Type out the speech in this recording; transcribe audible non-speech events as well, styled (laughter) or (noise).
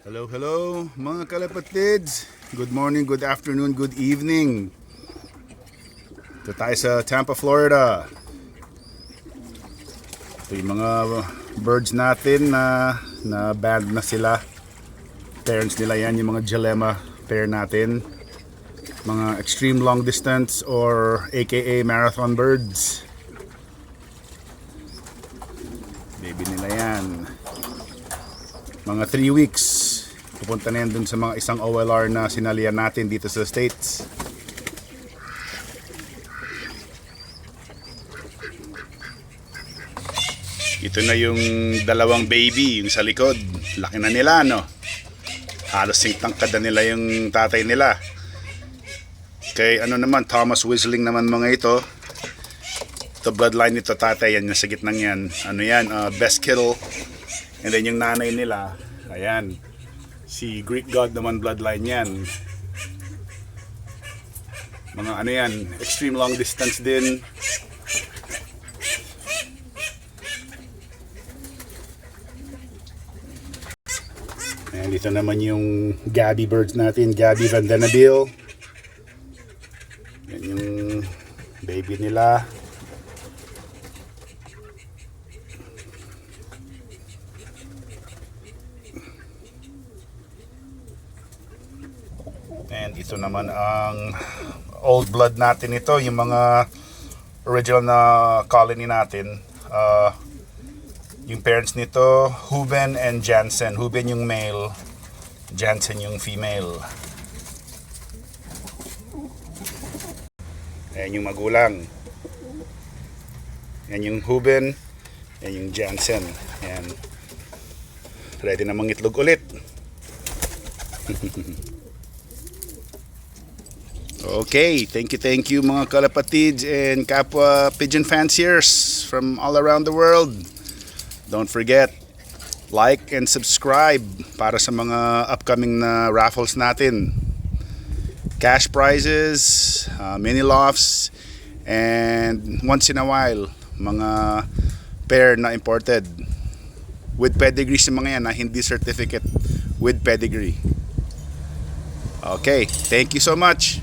Hello, hello mga kalapatids. Good morning, good afternoon, good evening. Ito tayo sa Tampa, Florida. Ito yung mga birds natin na na band na sila. Parents nila yan, yung mga Jalema pair natin. Mga extreme long distance or aka marathon birds. Baby nila yan mga 3 weeks pupunta na yan dun sa mga isang OLR na sinalian natin dito sa States. Ito na yung dalawang baby yung sa likod. Laki na nila no? Halos singtangkad na nila yung tatay nila. Kay ano naman Thomas Whistling naman mga ito. Ito bloodline nito tatay. Yan yung sa gitnang yan. Ano yan uh, best kiddo And then yung nanay nila, ayan, si Greek God naman bloodline yan. Mga ano yan, extreme long distance din. Ayan, dito naman yung Gabby birds natin, Gabby Vandenaville. Yan yung baby nila. And ito naman ang old blood natin ito, yung mga original na colony natin. Uh, yung parents nito, Huben and Jansen. Huben yung male, Jansen yung female. Ayan yung magulang. Ayan yung Huben, ayan yung Jansen. Ayan. Ready na mangitlog ulit. (laughs) Okay, thank you, thank you mga kalapatids and kapwa pigeon fanciers from all around the world. Don't forget, like and subscribe para sa mga upcoming na raffles natin. Cash prizes, uh, mini lofts, and once in a while, mga pair na imported with pedigree sa mga yan na hindi certificate with pedigree. Okay, thank you so much.